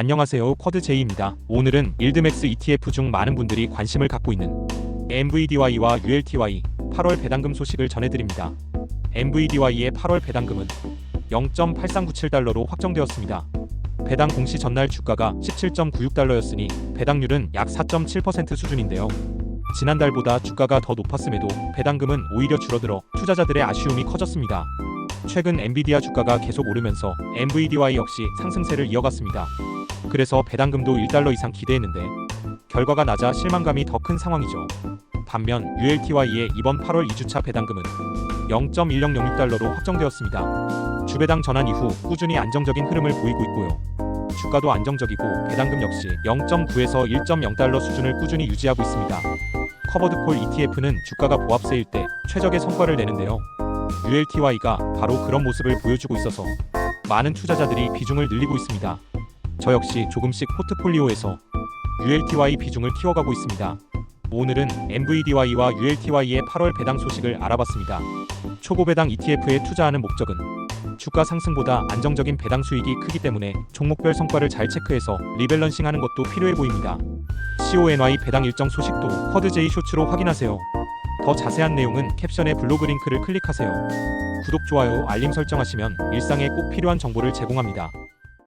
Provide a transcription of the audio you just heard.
안녕하세요. 쿼드 제이입니다. 오늘은 일드맥스 ETF 중 많은 분들이 관심을 갖고 있는 MVDY와 ULTY 8월 배당금 소식을 전해드립니다. MVDY의 8월 배당금은 0.8397달러로 확정되었습니다. 배당 공시 전날 주가가 17.96달러였으니 배당률은 약 4.7% 수준인데요. 지난달보다 주가가 더 높았음에도 배당금은 오히려 줄어들어 투자자들의 아쉬움이 커졌습니다. 최근 엔비디아 주가가 계속 오르면서 MVDY 역시 상승세를 이어갔습니다. 그래서 배당금도 1달러 이상 기대했는데 결과가 낮아 실망감이 더 큰 상황이죠. 반면 ULTY의 이번 8월 2주차 배당금은 0.1006달러로 확정되었습니다. 주배당 전환 이후 꾸준히 안정적인 흐름을 보이고 있고요. 주가도 안정적이고 배당금 역시 0.9에서 1.0달러 수준을 꾸준히 유지하고 있습니다. 커버드콜 ETF는 주가가 보합세일 때 최적의 성과를 내는데요. ULTY가 바로 그런 모습을 보여주고 있어서 많은 투자자들이 비중을 늘리고 있습니다. 저 역시 조금씩 포트폴리오에서 ULTY 비중을 키워가고 있습니다. 오늘은 MVDY와 ULTY의 8월 배당 소식을 알아봤습니다. 초보 배당 ETF에 투자하는 목적은 주가 상승보다 안정적인 배당 수익이 크기 때문에 종목별 성과를 잘 체크해서 리밸런싱하는 것도 필요해 보입니다. CONY 배당 일정 소식도 쿼드제이 쇼츠로 확인하세요. 더 자세한 내용은 캡션의 블로그 링크를 클릭하세요. 구독, 좋아요, 알림 설정하시면 일상에 꼭 필요한 정보를 제공합니다.